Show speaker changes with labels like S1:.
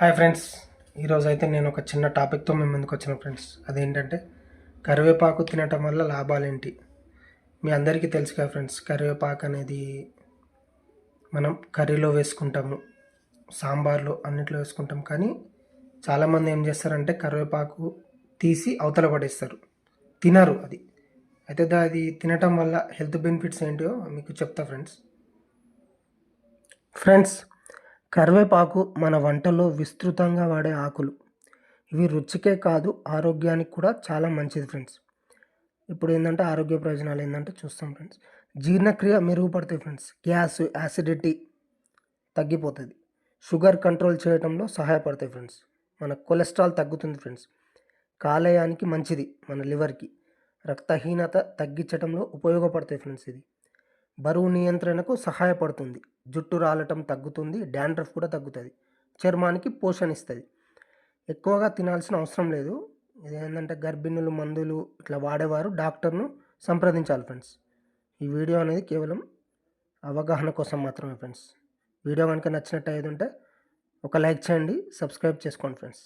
S1: Hi friends ఈరోజు అయితే నేను ఒక చిన్న టాపిక్తో మేము ముందుకు వచ్చిన ఫ్రెండ్స్ అదేంటంటే కరివేపాకు తినటం వల్ల లాభాలేంటి? మీ అందరికీ తెలుసు కదా ఫ్రెండ్స్ కరివేపాకు అనేది మనం కర్రీలో వేసుకుంటాము సాంబార్లో అన్నిట్లో వేసుకుంటాం. కానీ చాలామంది ఏం చేస్తారంటే కరివేపాకు తీసి అవతల పడేస్తారు. తినరు అది. అయితే దా- అది తినటం వల్ల హెల్త్ బెనిఫిట్స్ ఏంటో మీకు చెప్తా ఫ్రెండ్స్ ఫ్రెండ్స్ కరివేపాకు మన వంటలో విస్తృతంగా వాడే ఆకులు. ఇవి రుచికే కాదు ఆరోగ్యానికి కూడా చాలా మంచిది ఫ్రెండ్స్. ఇప్పుడు ఏంటంటే ఆరోగ్య ప్రయోజనాలు ఏంటంటే చూస్తాం ఫ్రెండ్స్. జీర్ణక్రియ మెరుగుపడతాయి ఫ్రెండ్స్. గ్యాస్ యాసిడిటీ తగ్గిపోతుంది. షుగర్ కంట్రోల్ చేయడంలో సహాయపడతాయి ఫ్రెండ్స్. మన కొలెస్ట్రాల్ తగ్గుతుంది ఫ్రెండ్స్. కాలేయానికి మంచిది మన లివర్కి. రక్తహీనత తగ్గించడంలో ఉపయోగపడతాయి ఫ్రెండ్స్ ఇది. బరువు నియంత్రణకు సహాయపడుతుంది. జుట్టు రాలటం తగ్గుతుంది డాండ్రఫ్ కూడా తగ్గుతుంది. చర్మానికి పోషణ ఇస్తుంది. ఎక్కువగా తినాల్సిన అవసరం లేదు. ఇది ఏంటంటే గర్భిణులు మందులు ఇట్లా వాడేవారు డాక్టర్ను సంప్రదించాలి ఫ్రెండ్స్. ఈ వీడియో అనేది కేవలం అవగాహన కోసం మాత్రమే ఫ్రెండ్స్. వీడియో కనుక నచ్చినట్టు అయితే ఉంటే ఒక లైక్ చేయండి సబ్స్క్రైబ్ చేసుకోండి ఫ్రెండ్స్.